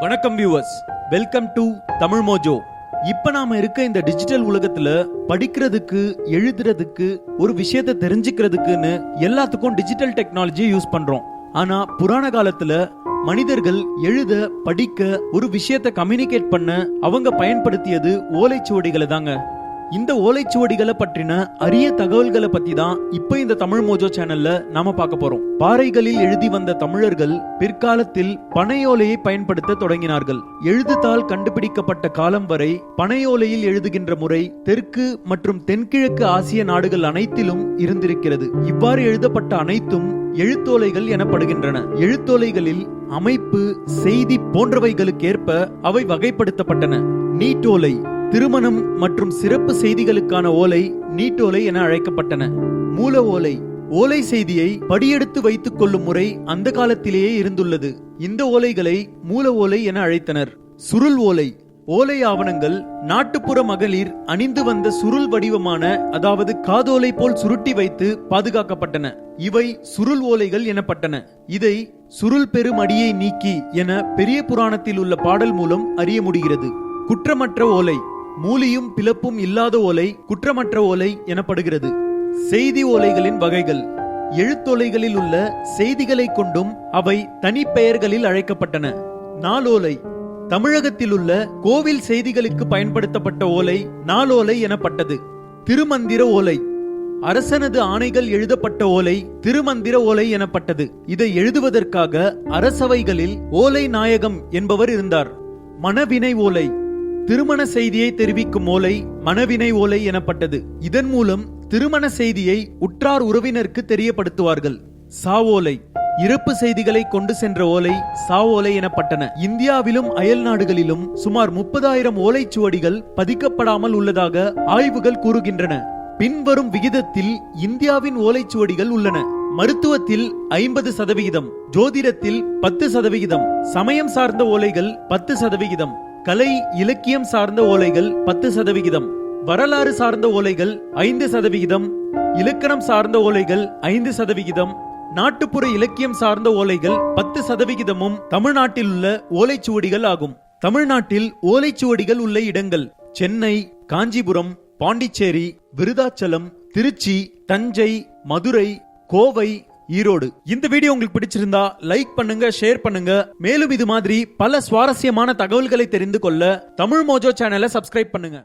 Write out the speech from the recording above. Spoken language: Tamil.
வணக்கம் viewers welcome to Tamil Mojo இப்ப நாம இருக்க இந்த டிஜிட்டல் உலகத்துல படிக்கிறதுக்கு எழுதுறதுக்கு ஒரு விஷயத்தை தெரிஞ்சுக்கிறதுக்குன்னு எல்லாத்துக்கும் டிஜிட்டல் டெக்னாலஜி யூஸ் பண்றோம். ஆனா புராண காலத்துல மனிதர்கள் எழுத படிக்க ஒரு விஷயத்தை கம்யூனிகேட் பண்ண அவங்க பயன்படுத்தியது ஓலைச்சுவடிகளை தாங்க. இந்த ஓலைச்சுவடிகளை பற்றின அரிய தகவல்களை பத்தி தான் இப்ப இந்த தமிழ் மோஜோ சேனல்ல நாம பார்க்க போறோம். பாறைகளில் எழுதி வந்த தமிழர்கள் பிற்காலத்தில் பனையோலையை பயன்படுத்த தொடங்கினார்கள். எழுதுதாள் கண்டுபிடிக்கப்பட்ட காலம் வரை பனையோலையில் எழுதுகின்ற முறை தெற்கு மற்றும் தென்கிழக்கு ஆசிய நாடுகள் அனைத்திலும் இருந்திருக்கிறது. இவ்வாறு எழுதப்பட்ட அனைத்தும் எழுத்தோலைகள் எனப்படுகின்றன. எழுத்தோலைகளில் அமைப்பு செய்தி போன்றவைகளுக்கேற்ப அவை வகைப்படுத்தப்பட்டன. நீட்டோலை திருமணம் மற்றும் சிறப்பு செய்திகளுக்கான ஓலை நீட்டோலை என அழைக்கப்பட்டன. மூல ஓலை ஓலை செய்தியை படியெடுத்து வைத்துக் கொள்ளும் முறை அந்த காலத்திலேயே இருந்துள்ளது. இந்த ஓலைகளை மூல ஓலை என அழைத்தனர். சுருள் ஓலை ஓலை ஆவணங்கள் நாட்டுப்புற மகளிர் அணிந்து வந்த சுருள் வடிவமான அதாவது காதோலை போல் சுருட்டி வைத்து பாதுகாக்கப்பட்டன. இவை சுருள் ஓலைகள் எனப்பட்டன. இதை சுருள் பெருமடியை நீக்கி என பெரிய புராணத்தில் உள்ள பாடல் மூலம் அறிய முடிகிறது. குற்றமற்ற ஓலை மூலியும் பிளப்பும் இல்லாத ஓலை குற்றமற்ற ஓலை எனப்படுகிறது. செய்தி ஓலைகளின் வகைகள். எழுத்தோலைகளில் உள்ள செய்திகளை கொண்டும் அவை தனிப்பெயர்களில் அழைக்கப்பட்டன. நாளோலை. தமிழகத்தில் உள்ள கோவில் செய்திகளுக்கு பயன்படுத்தப்பட்ட ஓலை நாளோலை எனப்பட்டது. திருமந்திர ஓலை. அரசனது ஆணைகள் எழுதப்பட்ட ஓலை திருமந்திர ஓலை எனப்பட்டது. இதை எழுதுவதற்காக அரசவைகளில் ஓலை நாயகம் என்பவர் இருந்தார். மனவினை ஓலை. திருமண செய்தியை தெரிவிக்கும் ஓலை மனவினை ஓலை எனப்பட்டது. இதன் மூலம் திருமண செய்தியை உற்றார் உறவினருக்கு தெரியப்படுத்துவார்கள். சாவோலை இறப்பு செய்திகளை கொண்டு சென்ற ஓலை சாவோலை எனப்பட்டன. இந்தியாவிலும் அயல் நாடுகளிலும் சுமார் முப்பதாயிரம் ஓலைச்சுவடிகள் பதிக்கப்படாமல் உள்ளதாக ஆய்வுகள் கூறுகின்றன. பின்வரும் விகிதத்தில் இந்தியாவின் ஓலைச்சுவடிகள் உள்ளன. மருத்துவத்தில் ஐம்பது சதவிகிதம் ஜோதிடத்தில் பத்து சதவிகிதம் சமயம் சார்ந்த ஓலைகள் பத்து சதவிகிதம். கலை இலக்கியம் சார்ந்த ஓலைகள் பத்து சதவிகிதம் வரலாறு சார்ந்த ஓலைகள் ஐந்து சதவிகிதம் இலக்கணம் சார்ந்த ஓலைகள் ஐந்து சதவிகிதம் நாட்டுப்புற இலக்கியம் சார்ந்த ஓலைகள் பத்து சதவிகிதமும் தமிழ்நாட்டில் உள்ள ஓலைச்சுவடிகள் ஆகும். தமிழ்நாட்டில் ஓலைச்சுவடிகள் உள்ள இடங்கள் சென்னை காஞ்சிபுரம் பாண்டிச்சேரி விருதாச்சலம் திருச்சி தஞ்சை மதுரை கோவை ஈரோடு. இந்த வீடியோ உங்களுக்கு பிடிச்சிருந்தா லைக் பண்ணுங்க ஷேர் பண்ணுங்க. மேலும் இது மாதிரி பல சுவாரஸ்யமான தகவல்களை தெரிந்து கொள்ள தமிழ் மோஜோ சேனலை சப்ஸ்கிரைப் பண்ணுங்க.